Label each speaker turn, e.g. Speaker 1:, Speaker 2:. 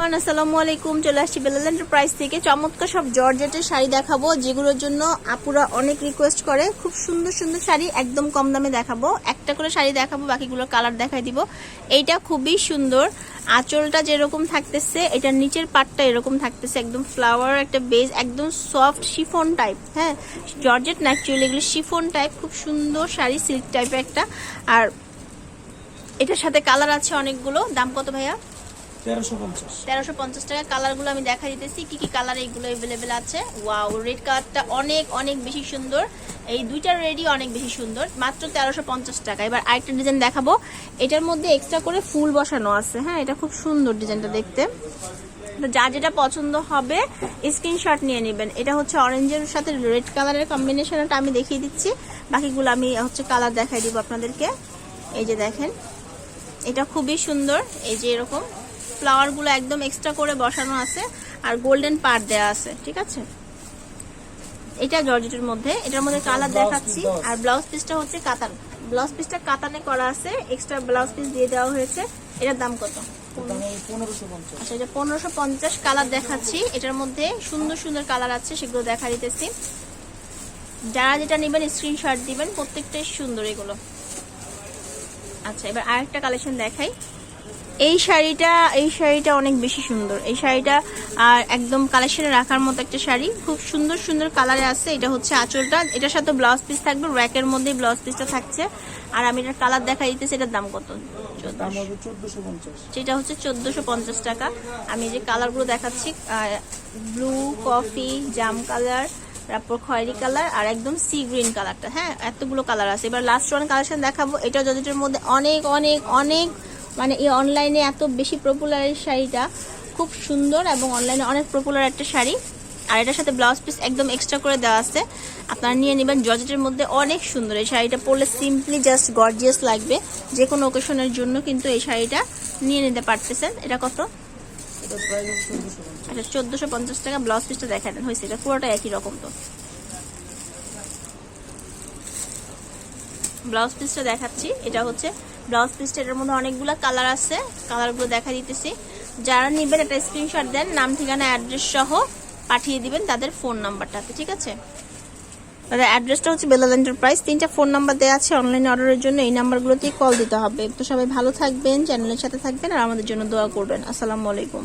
Speaker 1: আসসালামু আলাইকুম। চলে থেকে। চমৎকার সব জর্জেটের শাড়ি দেখাবো, যেগুলোর জন্য আপুরা অনেক রিকোয়েস্ট করে। খুব সুন্দর সুন্দর শাড়ি, একদম কম দামে দেখাবো। একটা করে শাড়ি দেখাবো, বাকিগুলোর কালার দিব। এইটা খুবই সুন্দর। আঁচলটা যেরকম থাকতেছে, এটার নিচের পাটটা এরকম থাকতেছে। একদম ফ্লাওয়ার একটা বেজ একদম সফট শিফন টাইপ হ্যাঁ? জর্জেট ন্যাচুরালি এগুলো শিফন টাইপ খুব সুন্দর শাড়ি সিল্ক টাইপের একটা। আর এটার সাথে কালার আছে অনেকগুলো। দাম কত ভাইয়া?
Speaker 2: তেরোশো পঞ্চাশ।
Speaker 1: টাকা কালারগুলো আমি দেখা দিতেছি, কি কি কালার এইগুলো অ্যাভেলেবেল আছে। ওয়াও রেড কালারটা অনেক অনেক বেশি সুন্দর। এই দুইটার রেডি অনেক বেশি সুন্দর, মাত্র তেরোশো পঞ্চাশ টাকা। এবার আরেকটা ডিজাইন দেখাবো। এটার মধ্যে এক্সট্রা করে ফুল বসানো আছে হ্যাঁ? এটা খুব সুন্দর ডিজাইনটা দেখতে। তো যা যেটা পছন্দ হবে স্ক্রিনশট নিয়ে নেবেন। এটা হচ্ছে অরেঞ্জের সাথে রেড কালারের কম্বিনেশনটা আমি দেখিয়ে দিচ্ছি। বাকিগুলো আমি হচ্ছে কালার দেখাই দিব আপনাদেরকে। এই যে দেখেন, এটা খুবই সুন্দর। এই যে এরকম ফ্লাওয়ারগুলো একদম এক্সট্রা করে বসানো আছে আর গোল্ডেন পার্ট দেওয়া আছে ঠিক আছে? এটা জর্জেটের মধ্যে এটার মধ্যে কালার দেখাচ্ছি। আর ব্লাউজ পিসটা হচ্ছে কাতান। ব্লাউজ পিসটা কাতানে করা আছে এক্সট্রা ব্লাউজ পিস দিয়ে দেওয়া হয়েছে। এটার দাম কত? আচ্ছা এটা পনেরোশো পঞ্চাশ কালার দেখাচ্ছি। এটার মধ্যে সুন্দর সুন্দর কালার আছে সেগুলো দেখা দিতেছি। যারা যেটা নেবেন স্ক্রিনশট দিবেন প্রত্যেকটাই সুন্দর এগুলো। আচ্ছা এবার আরেকটা কালেকশন দেখাই। এই শাড়িটা এই শাড়িটা অনেক বেশি সুন্দর। এই শাড়িটা আর একদম কালেকশনে রাখার মতো একটা শাড়ি। খুব সুন্দর সুন্দর কালারে আছে। এটা হচ্ছে আঁচলটা। এটার সাথে ব্লাউজ পিস থাকবে। র্যাকের মধ্যেই ব্লাউজ পিসটা থাকছে। আর আমি এটার কালার দেখা দিতেছি। এটার দাম কত? যেটা হচ্ছে চোদ্দশো পঞ্চাশ টাকা। আমি যে কালারগুলো দেখাচ্ছি ব্লু কফি জাম কালার তারপর খয়েরি কালার আর একদম সি গ্রিন কালারটা হ্যাঁ এতগুলো কালার আছে। এবার লাস্ট ওয়ান কালেকশন দেখাবো। এটা যদিটার মধ্যে অনেক অনেক অনেক মানে এই অনলাইনে এত বেশি পপুলার এই শাড়িটা, খুব সুন্দর এবং অনলাইনে অনেক পপুলার একটা শাড়ি। আর এটার সাথে ব্লাউজ পিস একদম এক্সট্রা করে দেওয়া আছে। আপনারা নিয়ে নেবেন জর্জেটের মধ্যে অনেক সুন্দর। এই শাড়িটা পরলে সিম্পলি জাস্ট গর্জিয়াস লাগবে। যে কোনো ওকেশনের জন্য কিন্তু এই শাড়িটা নিয়ে নিতে পারতেছেন। এটা কত? আচ্ছা চোদ্দোশো পঞ্চাশ টাকা। ব্লাউজ পিসটা দেখা দেন হয়েছে। এটা পুরোটা একই রকম তো। ব্লাউজ পিসটা দেখাচ্ছি। এটা হচ্ছে ব্লাউজ পিসটা। এটার মধ্যে অনেকগুলো কালার আছে। কালারগুলো দেখা দিতেছি। যারা নেবেন একটা স্ক্রিনশট দেন, নাম, ঠিকানা অ্যাড্রেস সহ পাঠিয়ে দিবেন তাদের ফোন নাম্বারটাতে ঠিক আছে? তাদের অ্যাড্রেসটা হচ্ছে বেলাল এন্টারপ্রাইজ তিনটা ফোন নাম্বার দেওয়া আছে অনলাইন অর্ডারের জন্য। এই নাম্বারগুলোতেই কল দিতে হবে। তো সবাই ভালো থাকবেন চ্যানেলের সাথে থাকবেন আর আমাদের জন্য দোয়া করবেন। আসসালামু আলাইকুম।